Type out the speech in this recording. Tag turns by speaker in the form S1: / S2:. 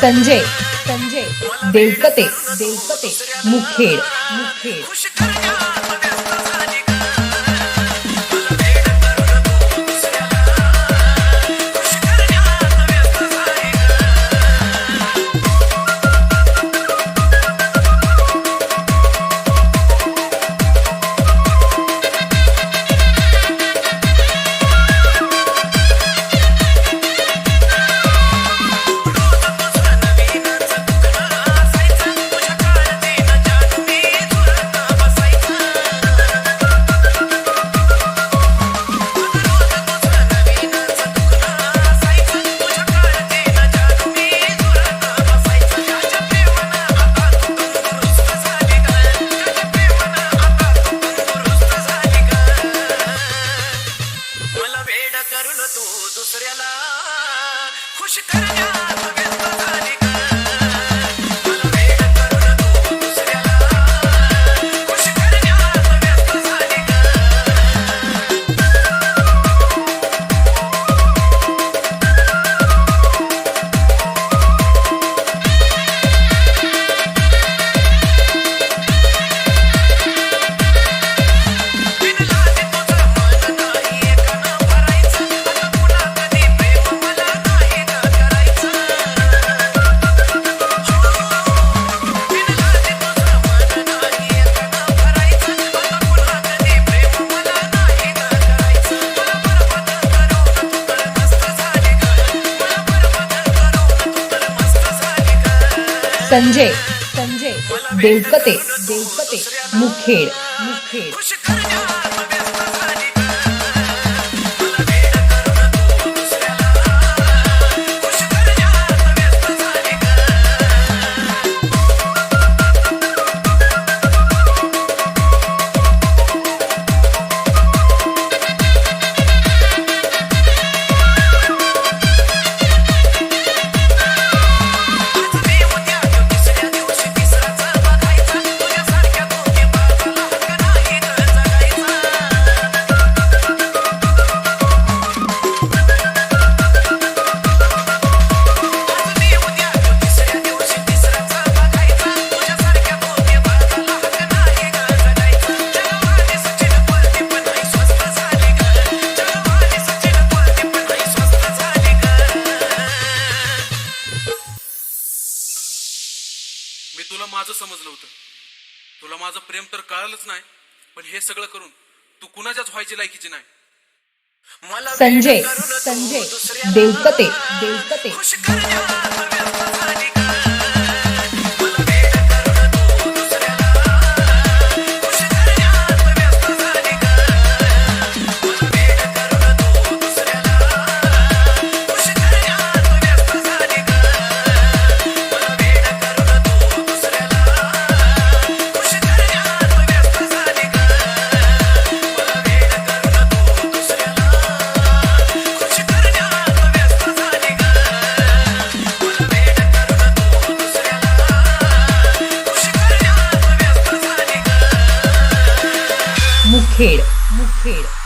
S1: संजय संजय देवकते देवकते मुखेड मुखेड.
S2: खुश करण्या
S1: संजय. संजय. देवकते. देवकते. मुखेड. मुखेड.
S3: समजलं होतं. तुला माझं प्रेम तर कळालंच नाही पण हे सगळं करून तू कुणाच्याच व्हायची लायकीची नाही.
S1: संजय संजय देवकते देवकते. mujer, mujer.